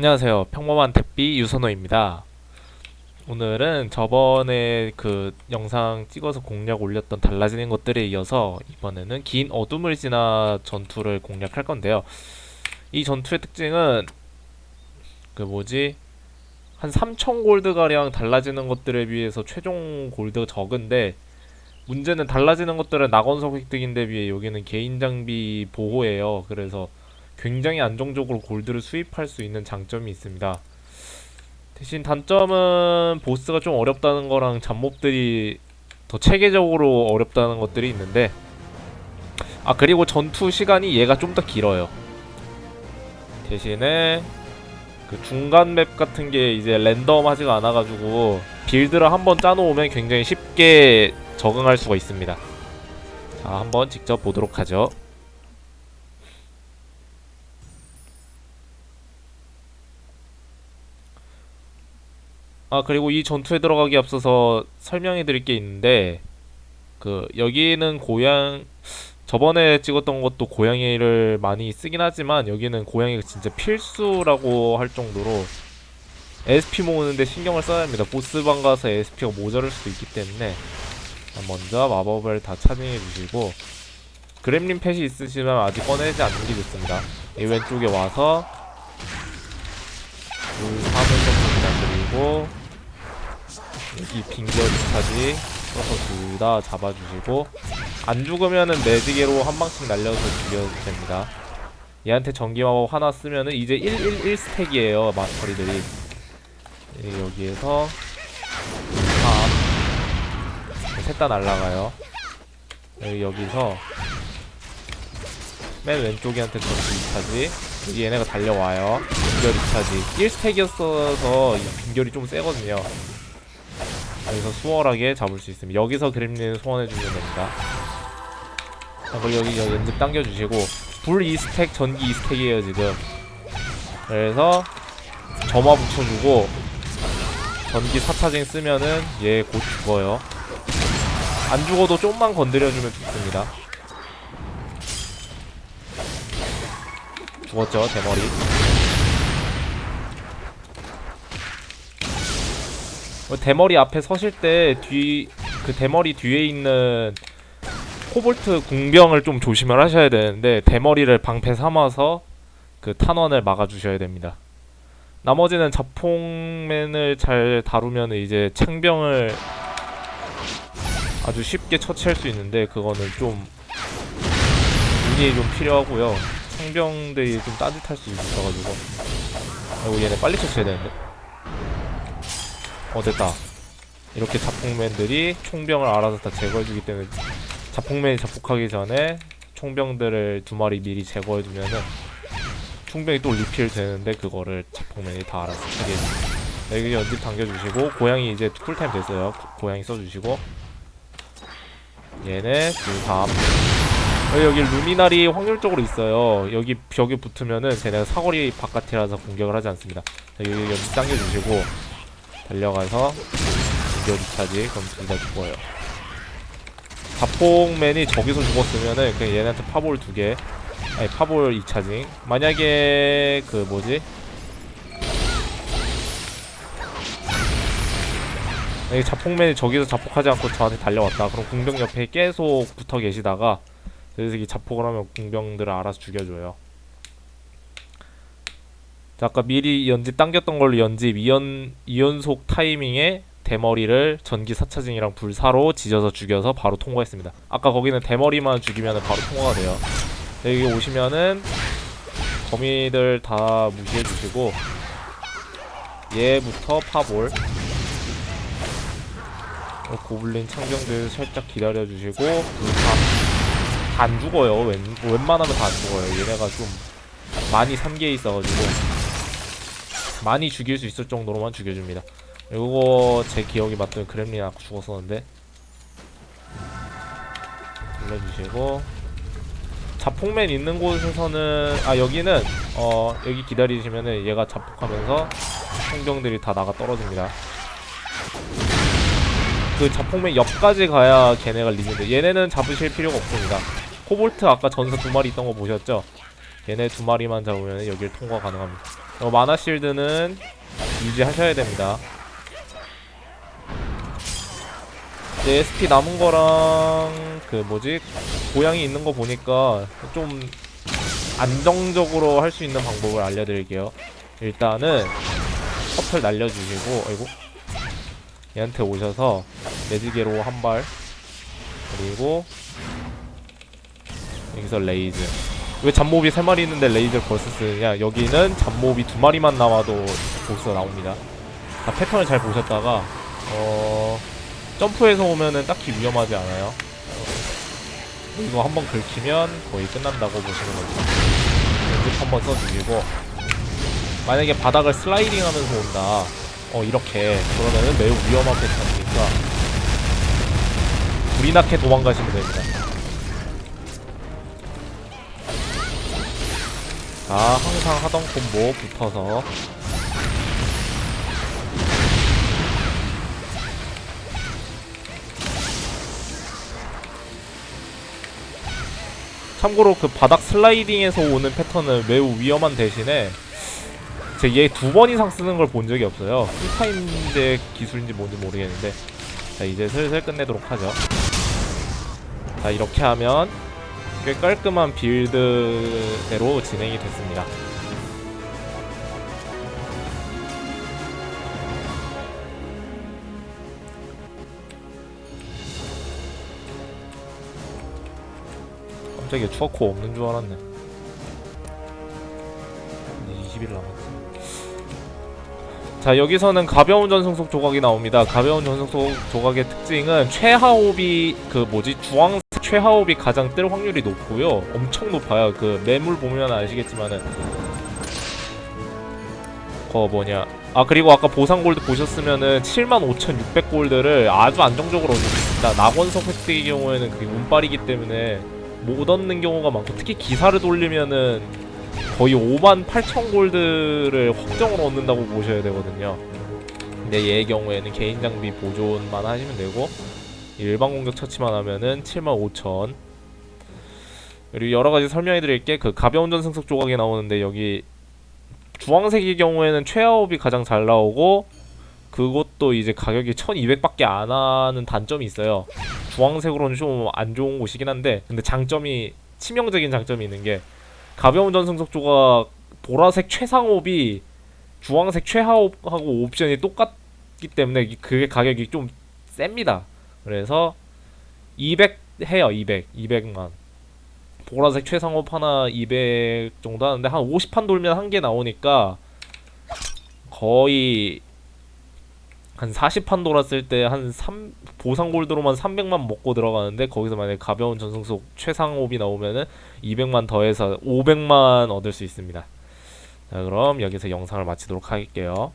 안녕하세요. 평범한 택비 유선호입니다. 오늘은 저번에 그 영상 찍어서 공략 올렸던 달라지는 것들에 이어서 이번에는 긴 어둠을 지나 전투를 공략할 건데요. 이 전투의 특징은 그 뭐지? 한3,000 골드 가량 달라지는 것들에 비해서 최종 골드가 적은데 문제는 달라지는 것들은 낙원석 획득인데 비해 여기는 개인 장비 보호예요. 그래서 굉장히 안정적으로 골드를 수입할 수 있는 장점이 있습니다. 대신 단점은 보스가 좀 어렵다는 거랑 잡몹들이 더 체계적으로 어렵다는 것들이 있는데 아 그리고 전투 시간이 얘가 좀 더 길어요. 대신에 그 중간 맵 같은 게 이제 랜덤하지가 않아가지고 빌드를 한번 짜놓으면 굉장히 쉽게 적응할 수가 있습니다. 자 한번 직접 보도록 하죠. 아 그리고 이 전투에 들어가기 앞서서 설명해 드릴 게 있는데 그 여기는 고양 저번에 찍었던 것도 고양이를 많이 쓰긴 하지만 여기는 고양이가 진짜 필수라고 할 정도로 SP 모으는데 신경을 써야 합니다. 보스방 가서 SP가 모자랄 수도 있기 때문에 먼저 마법을 다 차징해 주시고 그렘린 펫이 있으시면 아직 꺼내지 않는 게 좋습니다. 이 왼쪽에 와서 물 3을 줬습니다. 그리고 여기 빙결까지 써서 둘 다 잡아주시고 안 죽으면은 매지게로 한 방씩 날려서 죽여도 됩니다. 얘한테 전기 마법 하나 쓰면은 이제 111 스택이에요 마스터리들이 예, 여기에서 셋다 날라가요. 여기 여기서 맨 왼쪽이한테 전기 2차지 여기 얘네가 달려와요. 빙결 2차지 1스택이었어서 이 빙결이 좀 세거든요. 여기서 수월하게 잡을 수 있습니다. 여기서 그림린 소환해주면 됩니다. 자, 그리고 여기 여기 연습 당겨주시고 불 2스택, 전기 2스택이에요 지금. 그래서 점화 붙여주고 전기 4차징 쓰면은 얘 곧 죽어요. 안 죽어도 좀만 건드려주면 죽습니다. 죽었죠 대머리. 대머리 앞에 서실 때 뒤 그 대머리 뒤에 있는 코볼트 궁병을 좀 조심을 하셔야 되는데 대머리를 방패 삼아서 그 탄원을 막아주셔야 됩니다. 나머지는 자폭맨을 잘 다루면 이제 창병을 아주 쉽게 처치할 수 있는데 그거는 좀 운이 좀 필요하고요. 창병들이 좀 따뜻할 수 있어가지고 아이고 얘네 빨리 처치해야 되는데 어 됐다. 이렇게 자폭맨들이 총병을 알아서 다 제거해주기 때문에 자폭맨이 자폭하기 전에 총병들을 두 마리 미리 제거해주면은 총병이 또 리필 되는데 그거를 자폭맨이 다 알아서 처리해줍니다 여기 연집 당겨주시고 고양이 이제 쿨타임 됐어요. 고- 고양이 써주시고. 얘네 그 다음 여기, 여기 루미나리 확률적으로 있어요. 여기 벽에 붙으면은 쟤네가 사거리 바깥이라서 공격을 하지 않습니다. 자, 여기 연집 당겨주시고 달려가서 2차지 그럼 둘다 죽어요. 자폭맨이 저기서 죽었으면은 그냥 얘네한테 파볼 두개. 아니 파볼 2차징. 만약에 그 뭐지? 이 자폭맨이 저기서 자폭하지 않고 저한테 달려왔다. 그럼 궁병 옆에 계속 붙어 계시다가 그래서 이 자폭을 하면 궁병들을 알아서 죽여줘요. 자, 아까 미리 연집 당겼던 걸로 연집 2연, 2연속 타이밍에 대머리를 전기 4차징이랑 불사로 지져서 죽여서 바로 통과했습니다. 아까 거기는 대머리만 죽이면 바로 통과가 돼요. 자, 여기 오시면은 거미들 다 무시해 주시고 얘부터 파볼 어, 고블린 창병들 살짝 기다려 주시고 불사 안 죽어요. 웬, 웬만하면 다 안 죽어요. 얘네가 좀 많이 삼계에 있어가지고 많이 죽일 수 있을 정도로만 죽여줍니다. 이거 제 기억이 맞다면 그렘린 아까 죽었었는데 눌러주시고 자폭맨 있는 곳에서는 아 여기는 어 여기 기다리시면은 얘가 자폭하면서 총병들이 다 나가 떨어집니다. 그 자폭맨 옆까지 가야 걔네가 리는데 얘네는 잡으실 필요가 없습니다. 코볼트 아까 전사 두 마리 있던 거 보셨죠? 얘네 두 마리만 잡으면 여길 통과 가능합니다. 어, 마나 실드는 유지하셔야 됩니다. 이제 SP 남은 거랑 그 뭐지 고양이 있는 거 보니까 좀 안정적으로 할 수 있는 방법을 알려드릴게요. 일단은 커플 날려주시고, 아이고 얘한테 오셔서 매지개로 한 발, 그리고 여기서 레이즈. 왜 잡몹이 세 마리 있는데 레이즈를 벌써 쓰느냐? 여기는 잡몹이 두 마리만 나와도 보스가 나옵니다. 다 패턴을 잘 보셨다가 어 점프해서 오면은 딱히 위험하지 않아요. 이거 한번 긁히면 거의 끝난다고 보시는 거죠. 연습 한번 써주시고 만약에 바닥을 슬라이딩 하면서 온다. 어 이렇게 그러면은 매우 위험한 패턴이니까 불이 나게 도망가시면 됩니다. 자 항상 하던 콤보 붙어서 참고로 그 바닥 슬라이딩에서 오는 패턴은 매우 위험한 대신에 제 얘 두 번 이상 쓰는 걸 본 적이 없어요. 풀타임제 기술인지 뭔지 모르겠는데 자 이제 슬슬 끝내도록 하죠. 자 이렇게 하면 꽤 깔끔한 빌드대로 진행이 됐습니다. 깜짝이야 추어코 없는 줄 알았네. 이제 20일 남았어. 자 여기서는 가벼운 전승속 조각이 나옵니다. 가벼운 전승속 조각의 특징은 최하옵이 그 뭐지 주황색 최하옵이 가장 뜰 확률이 높고요. 엄청 높아요. 그 매물 보면 아시겠지만은 거 뭐냐 아 그리고 아까 보상 골드 보셨으면은 75,600 골드를 아주 안정적으로 얻을 수 있습니다. 낙원석 획득의 경우에는 그게 운빨이기 때문에 못 얻는 경우가 많고 특히 기사를 돌리면은 거의 5만 8천 골드를 확정으로 얻는다고 보셔야 되거든요. 근데 얘의 경우에는 개인 장비 보존만 하시면 되고 일반 공격 처치만 하면은 7만 5천. 그리고 여러 가지 설명해 드릴 게 그 가벼운 전승석 조각이 나오는데 여기 주황색의 경우에는 최하옵이 가장 잘 나오고 그것도 이제 가격이 1200밖에 안 하는 단점이 있어요. 주황색으로는 좀 안 좋은 곳이긴 한데 근데 장점이 치명적인 장점이 있는 게 가벼운 전승석 조각 보라색 최상옵이 주황색 최하옵하고 옵션이 똑같기 때문에 이- 그게 가격이 좀 셉니다. 그래서 200 해요. 200. 200만. 보라색 최상옵 하나 200 정도 하는데 한 50판 돌면 한 개 나오니까 거의 한 40판 돌았을 때 한 3 보상 골드로만 300만 먹고 들어가는데 거기서 만약에 가벼운 전승 속 최상옵이 나오면은 200만 더해서 500만 얻을 수 있습니다. 자, 그럼 여기서 영상을 마치도록 할게요.